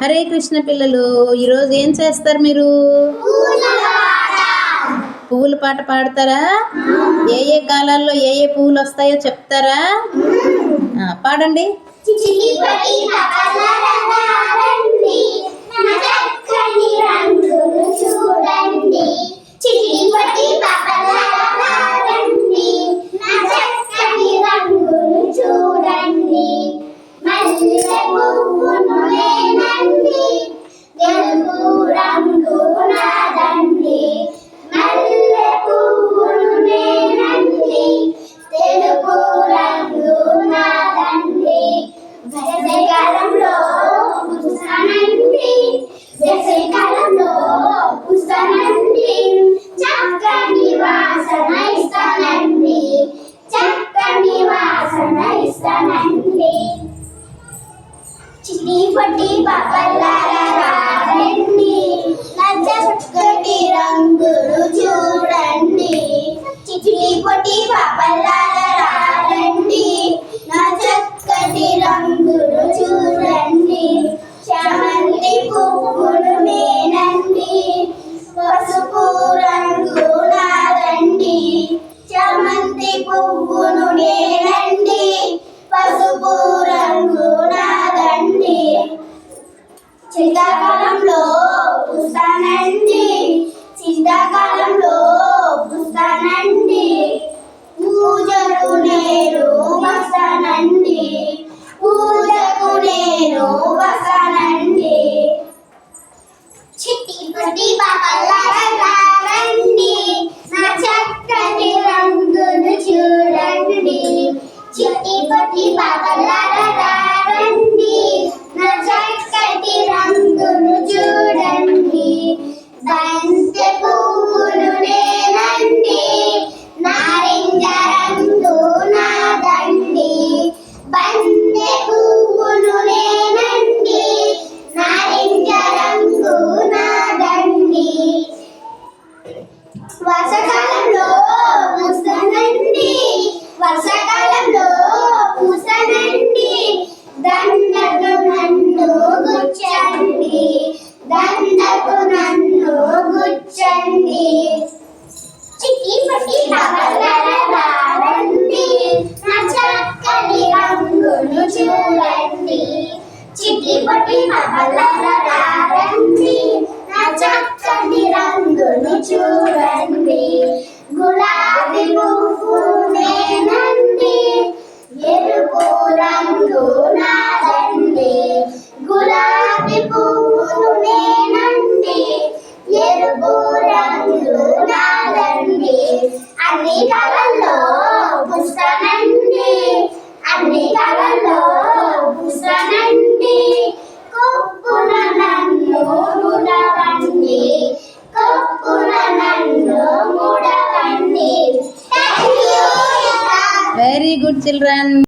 హరే కృష్ణ పిల్లలు ఈరోజు ఏం చేస్తారు మీరు? పువ్వుల పాట పాడతారా? ఏ ఏ కాలాల్లో ఏ ఏ పువ్వులు వస్తాయో చెప్తారా? పాడండి. వేసవికాలంలో పుస్తానండి వేసవికాలంలో పుస్తానండి చక్కని వాసన ఇస్తానండి చక్కని వాసన ఇస్తానండి చిట్టి పొట్టి పక్కలారండి నా చక్కటి రంగులు చూడండి. చిట్టి పొట్టి పక్కలారండి చామంతి పువ్వును నేనండి. పసుపు రంగు నాదండి. శీతాకాలంలో పుస్తానండి. శీతాకాలంలో పుస్తానండి. పూజలు నేను వస్తానండి. చిట్టి పట్టి నా చక్కని రంగును చూడండి. గులాబీ పువ్వు నేనండి. ఎరుపు రంగు నాదండి. గులాబీ పువ్వు నేనండి. ఎరుపు రంగు నాదండి. అన్ని కల very good children.